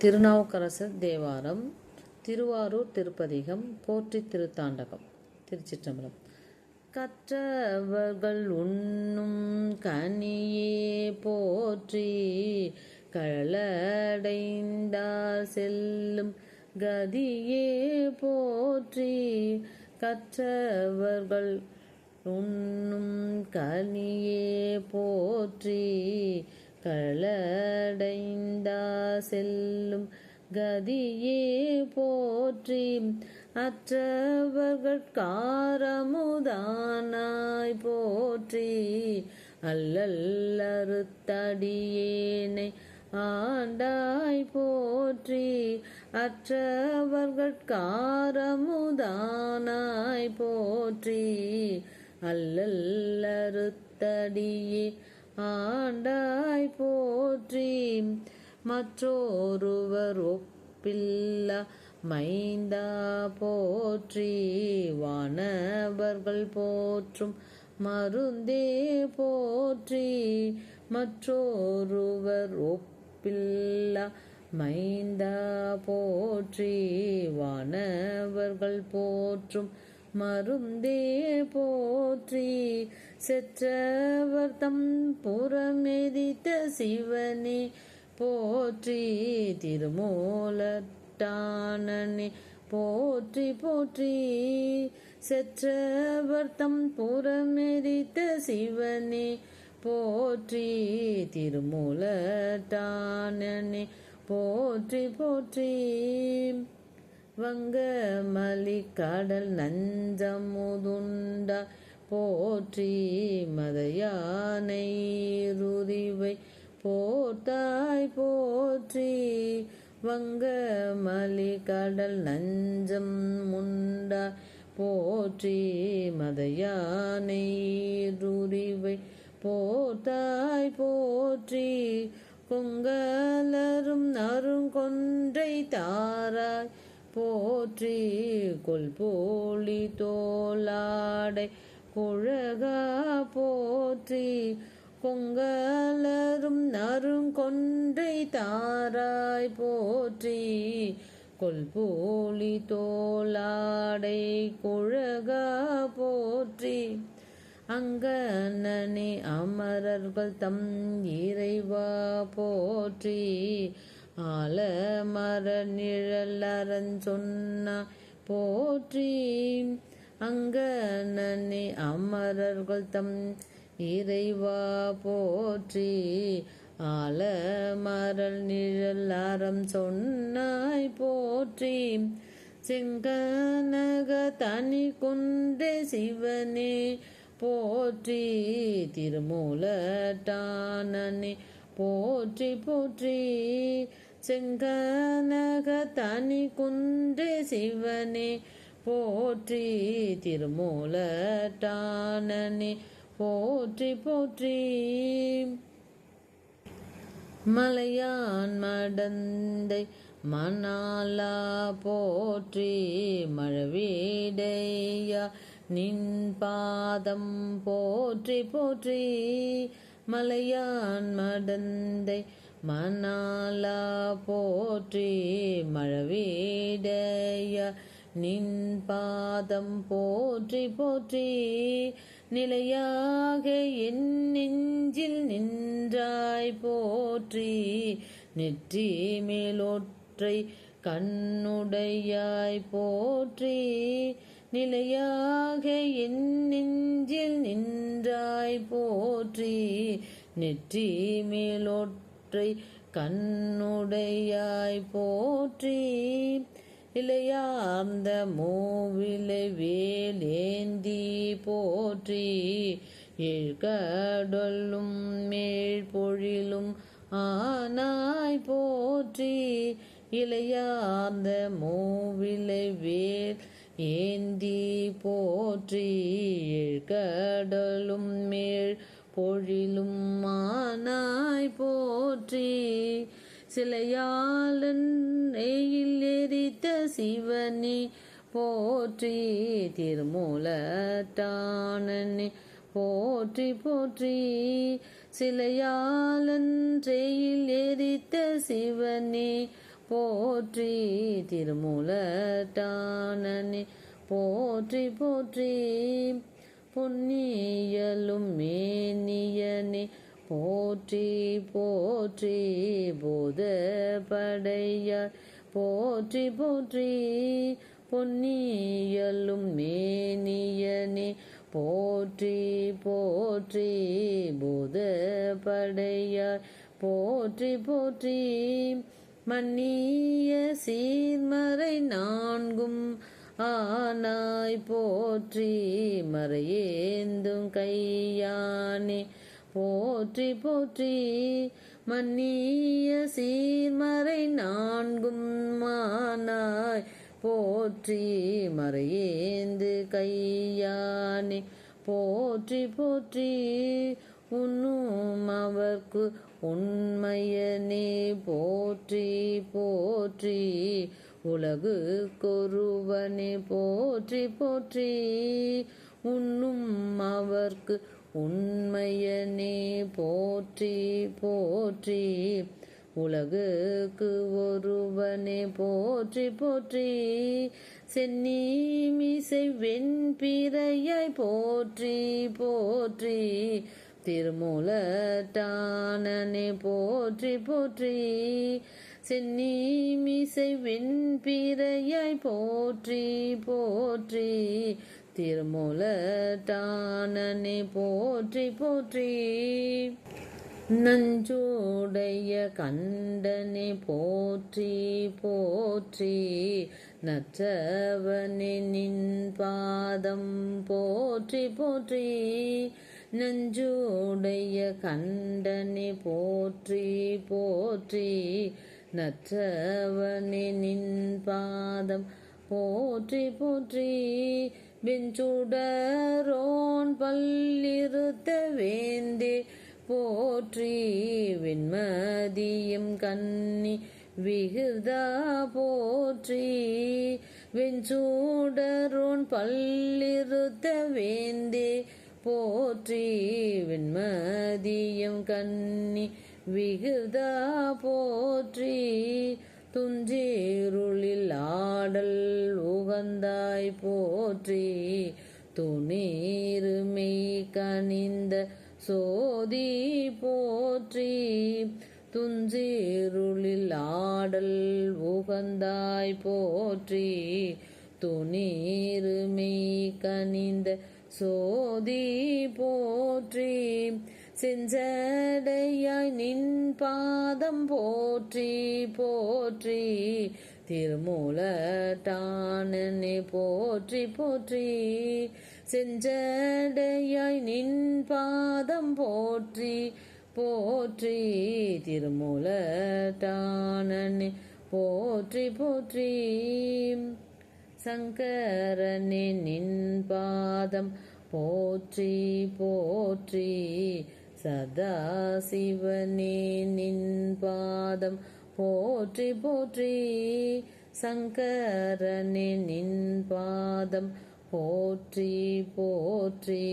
திருநாவுக்கரசர் தேவாரம் திருவாரூர் திருப்பதிகம் போற்றி திருத்தாண்டகம் திருச்சிற்றம்பலம். கற்றவர்கள் உண்ணும் கனியே போற்றி களடைந்தார் செல்லும் கதியே போற்றி. கற்றவர்கள் உண்ணும் கனியே போற்றி களடைந்தா செல்லும் கதியே போற்றி அற்றவர்கள் காரமுதானாய் போற்றி அல்லல்லறுத்தடியேனை ஆண்டாய் போற்றி அற்றவர்கள் காரமுதானாய் போற்றி அல்லல்லறுத்தடியே ஆண்டாய் போற்றி. மற்றொருவர் ஒப்பில்ல மைந்தா போற்றி. வானவர்கள் போற்றும் மருந்தே போற்றி. மற்றொருவர் ஒப்பில்லா மைந்தா போற்றி. வானவர்கள் போற்றும் மருந்தே போற்றி. செற்றவர் தம் புறமெதித்த சிவனே போற்றி. திருமூலட்டானனே போற்றி போற்றி. செற்றவர் தம் புறமெதித்த சிவனே போற்றி. திருமூலட்டானனே போற்றி போற்றி. வங்க மலிக்கடல் கடல் நஞ்சமுதுண்ட போற்றி மதையானை ருதிவை போட்டாய் போற்றி வங்க மலிக்கடல் நஞ்சம் முண்டா போற்றி மதையானை ருதிவை போட்டாய் போற்றி கொங்கலரும் அருங்கொன்றை தாராய் போற்றி கொல்போலி தோலாடை குழகா போற்றி. கொங்கலரும் நறுங்கொன்றை தாராய் போற்றி. கொல்போலி தோலாடை குழகா போற்றி. அங்கனே அமரர்கள் தம் இறைவா போற்றி. ஆலமர நிழலரன் சொன்ன போற்றி அங்கனனே அமரர்கள் தம் இறைவா போற்றி ஆல மரல் நிழல் அறம் சொன்னாய் போற்றி செங்கனக தனி குன்றே சிவனே போற்றி திருமூலட்டானனே போற்றி போற்றி செங்கனக தனி குன்றே சிவனே போற்றி திருமூலட்டானனே போற்றி போற்றி. மலையான் மடந்தை மணாலா போற்றி மழவீடையா நின் பாதம் போற்றி போற்றி. மலையான் மடந்தை மணாலா போற்றி மழவீடைய. நின் பாதம் போற்றி போற்றி நிலையாக என் நெஞ்சில் நின்றாய் போற்றி. நெற்றி மேலோற்றை கண்ணுடையாய் போற்றி நிலையாக என் நெஞ்சில் நின்றாய் போற்றி. நெற்றி மேலொற்றை ஒற்றை கண்ணுடையாய் போற்றி. இளையார்ந்த மூவிலை வேலேந்தி போற்றி. ஏழ்கடலும் மேல் பொழிலும் ஆனாய் போற்றி. இளையார்ந்த மூவிலை வேல் ஏந்தி போற்றி. ஏழ்கடலும் மேல் பொழிலும் ஆனாய் போ போற்றி. சிலையாளன் நெய்யில் எரித்த சிவனே போற்றி. திருமூலட்டானனே போற்றி போற்றி. சிலையாளன் செய்யில் எரித்த சிவனே போற்றி. திருமூலட்டானனே போற்றி போற்றி. பொன்னியலும் மேனியனே போற்றி போற்றி போத படையார் போற்றி போற்றி பொன்னியலும் மேனியனே. போற்றி போற்றி போத படையார் போற்றி போற்றி மன்னிய சீர்மறை நான்கும். ஆனாய் போற்றி மறையேந்தும் கையானே. போற்றி போற்றி. மன்னிய சீர்மறை நான்கும் மானாய். போற்றி மறையேந்து கையானே. போற்றி போற்றி. உண்ணும் அவர்க்கு உண்மையனே. போற்றி போற்றி. உலகு கொருவனே போற்றி போற்றி. உண்ணும் அவர்க்கு உண்மையனே போற்றி போற்றி. உலகுக்கு ஒருவனே போற்றி போற்றி. சென்னீமிசை வெண்பிறையாய் போற்றி போற்றி. திருமூலட்டானனே போற்றி போற்றி. சென்னீமிசை வெண்பிறையாய் போற்றி போற்றி. திருமூலட்டானனே போற்றி போற்றி. நஞ்சோடைய கண்டனே போற்றி போற்றி. நற்றவனே நின் பாதம் போற்றி போற்றி. நஞ்சோடைய கண்டனே போற்றி போற்றி. நற்றவனே நின் பாதம் போற்றி போற்றி. வெஞ்சுடரோன் பல்லிருத்த வேந்தே போற்றி வெண்மதியம் கன்னி விகிதா போற்றி. வெஞ்சூடரோன் பல்லிருத்த வேந்தே போற்றி வெண்மதியம் கன்னி விகிதா போற்றி. துஞ்சீருளில் ஆடல் உகந்தாய் போற்றி துணீருமை கனிந்த சோதி போற்றி துஞ்சீருளில் ஆடல் உகந்தாய் போற்றி துணீருமை கனிந்த சோதி போற்றி செஞ்சடையாய் நின் பாதம் போற்றி போற்றி. திருமூலட்டானனே போற்றி போற்றி. செஞ்சடையாய் நின் பாதம் போற்றி போற்றி. திருமூலட்டானனே போற்றி போற்றி. சங்கரனே நின் பாதம் போற்றி போற்றி. சதாசிவனே நின் பாதம். போற்றி போற்றி சங்கரனே நின் பாதம். போற்றி போற்றி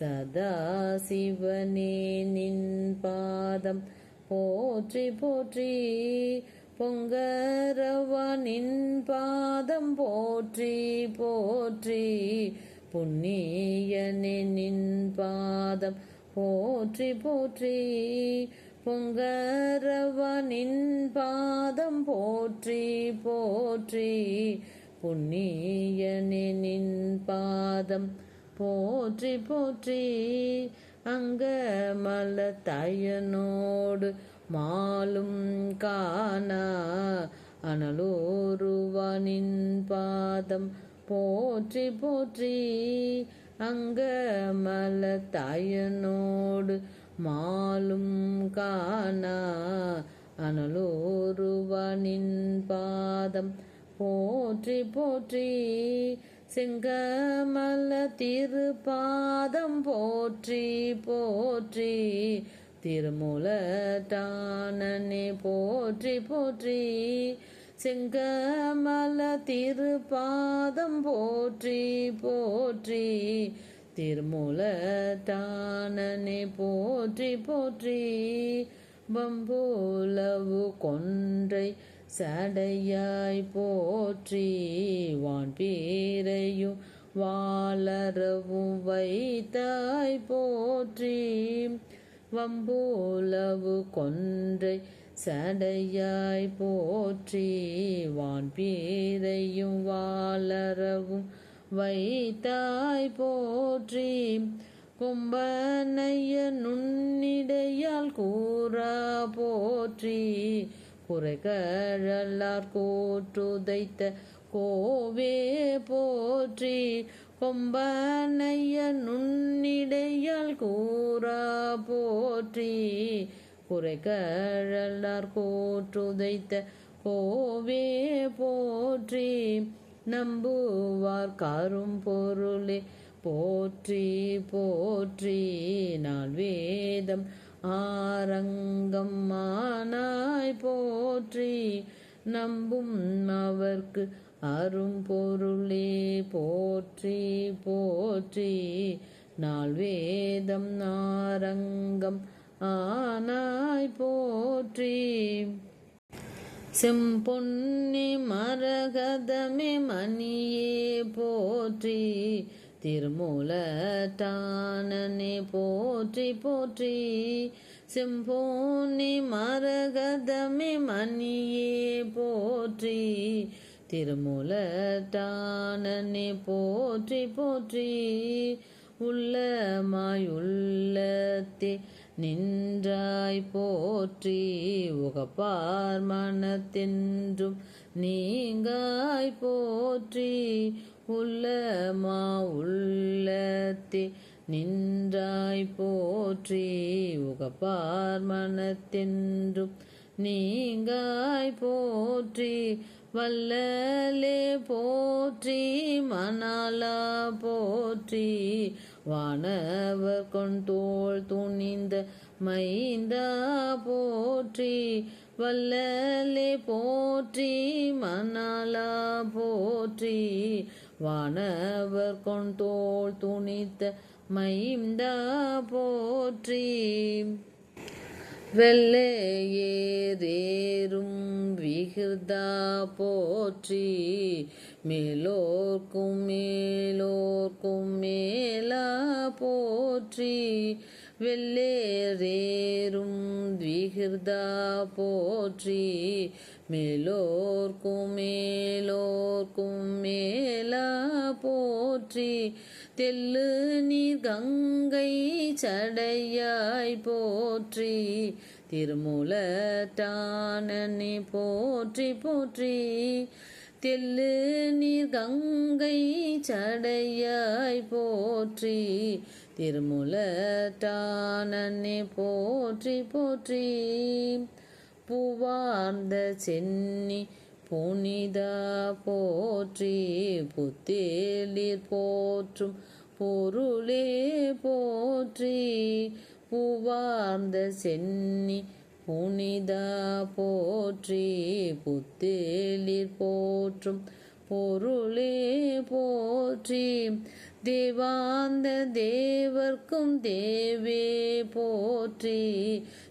சதாசிவனே நின் பாதம். போற்றி போற்றி பொங்கரவா நின் பாதம். போற்றி போற்றி புண்ணியனே நின் பாதம். போற்றி போற்றி. பொங்கரவனின் பாதம் போற்றி போற்றி. புண்ணியனின் பாதம் போற்றி போற்றி. அங்கமல தயனோடு மாலும் காணா அனலோருவனின் பாதம் போற்றி போற்றி. அங்கமல தயனோடு மாலும் காணா. அனலோருவனின் பாதம் போற்றி போற்றி. செங்கமல திருப்பாதம் போற்றி போற்றி. திருமூலட்டானனே போற்றி போற்றி. செங்கமல திருப்பாதம் போற்றி போற்றி. திருமூலட்டானனே போற்றி போற்றி. பம்போலவு கொன்றை சடையாய் போற்றி. வான் பீரையும் வாளரவும் வைத்தாய் போற்றி. வம்போலவு கொன்றை சடையாய் போற்றி வான் பேரையும் வாளரவும் வைத்தாய் போற்றி. கொம்பனைய நுண்ணிடையால் கூறா போற்றி. குறைகழலார் கோற்றுதைத்த கோவே போற்றி. கொம்பனைய நுண்ணிடையால் கூறா போற்றி. குறைகழலார் கோற்றுதைத்த கோவே போற்றி நம்புவார் காரும் பொருளே. போற்றி போற்றி நாள் வேதம் ஆரங்கம் மானாய் போற்றி நம்பும் அவர்க்கு அரும் பொருளே. போற்றி போற்றி நாள் வேதம் ஆரங்கம் ஆனாய் போற்றி. செம்பொன்னி மரகதமே மணியே போற்றி. திருமூலட்டானனே போற்றி போற்றி. செம்பொன்னி மரகதமே மணியே போற்றி. திருமூலட்டானனே போற்றி போற்றி. உள்ளமாயுள்ளத்தே நின்றாய் போற்றி உகப்பார் மனத்தென்றும் நீங்காய் போற்றி உள்ளமா உள்ளத்தே நின்றாய் போற்றி உகப்பார் மனத்தென்றும் நீங்காய் போற்றி வல்லலே போற்றி மணாலா போற்றி. வானவர் கொண்டோள் துணிந்த மைந்தா போற்றி. வல்லலே போற்றி மணாலா போற்றி. வானவர் கொண்டோள் துணித்த மைந்தா போற்றி. வெள்ளையேறேறும் விகிர்தா போற்றி மேலோர்க்கும் மேலோர்க்கும் மேலா போற்றி. வெள்ளேறேறும் விகிர்தா போற்றி மேலோர்க்கும் மேலோர்க்கும் மேலா போற்றி. தெல்லு நீர் கங்கை சடையாய் போற்றி திருமூலட்டானனே போற்றி போற்றி. தெல்லு நீர் கங்கை சடையாய் போற்றி திருமூலட்டானனே போற்றி போற்றி. புவார்ந்த சென்னி புனிதா போற்றி புத்தேலிர் போற்றும் பொருளே போற்றி. புவார்ந்த சென்னி புனிதா போற்றி புத்தேலிர் போற்றும் பொருளே போற்றி. தேவாந்த தேவர்க்கும் தேவே போற்றி.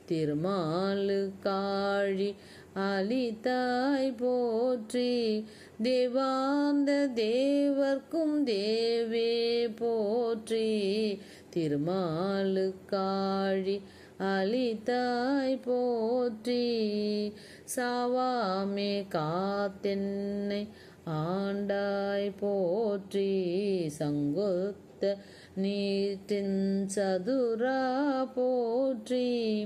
திருமாலு காழி அளித்தாய் போற்றி. தேவாந்த தேவர்க்கும் தேவே போற்றி. திருமாலு காழி அலிதாய் போற்றி. சாவாமே காத்தென்னை ஆண்டாய் போற்றி. சங்குத்த நீட்டின் சதுரா போற்றி.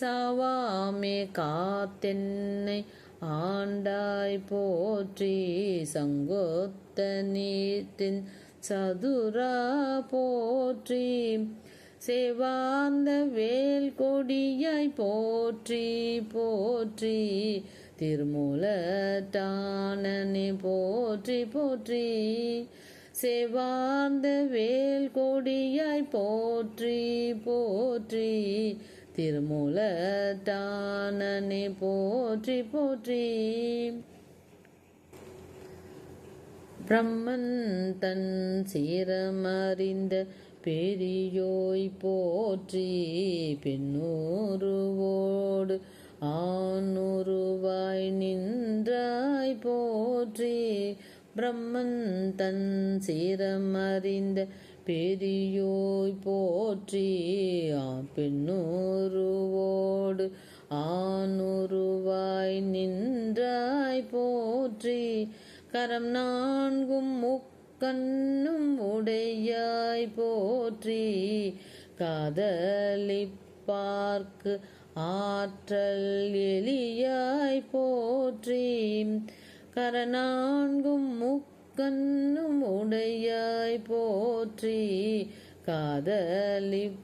சவாமே காத்தென்னை ஆண்டாய் போற்றி சங்கொத்த நீத்தின் சதுரா போற்றி. சேவாந்த வேல் கொடியாய் போற்றி போற்றி. திருமூலத்தானனை போற்றி போற்றி. சேவாந்த வேல் கொடியாய் போற்றி போற்றி. திருமூலத்தானனை போற்றி போற்றி. பிரம்மன் தன் சீரமறிந்த பெரியோய் போற்றி பெண்ணூருவோடு ஆணுருவாய் நின்றாய் போற்றி. பிரம்மன் தன் சீரமறிந்த பெரியோய் போற்றி ஆ பெண்ணுருவோடு ஆணுருவாய் நின்றாய் போற்றி. கரம் நான்கும் முக்கண்ணும் உடையாய் போற்றி. காதலிப்பார்க்கு ஆற்றல் எளியாய் போற்றி. கரநான்கும் முக்கண்ணும் உடையாய் போற்றி காதலிப்பார்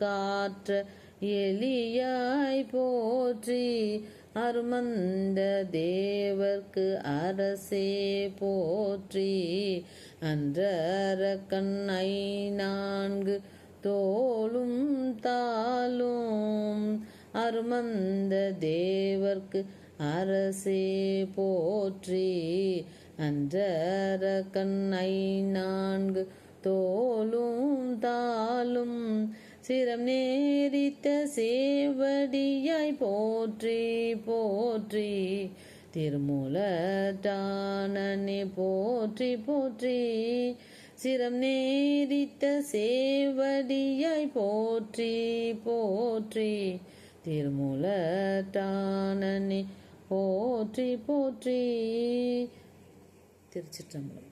காற்ற எலியாய் போற்றி அருமந்த தேவர்க்கு அரசே போற்றி. அன்றர கண்ணை நான்கு தோளும் தாளும் அருமந்த தேவர்க்கு அரசே போற்றி. அன்றர கண்ணை நான்கு தோலும் தாளும் சிரம் நேரித்த சேவடியாய் போற்றி போற்றி. திருமூலட்டானனே போற்றி போற்றி. சிரம் நேரித்த சேவடியாய் போற்றி போற்றி. திருமூலட்டானனே போற்றி போற்றி. திருச்சிற்றம்பலம்.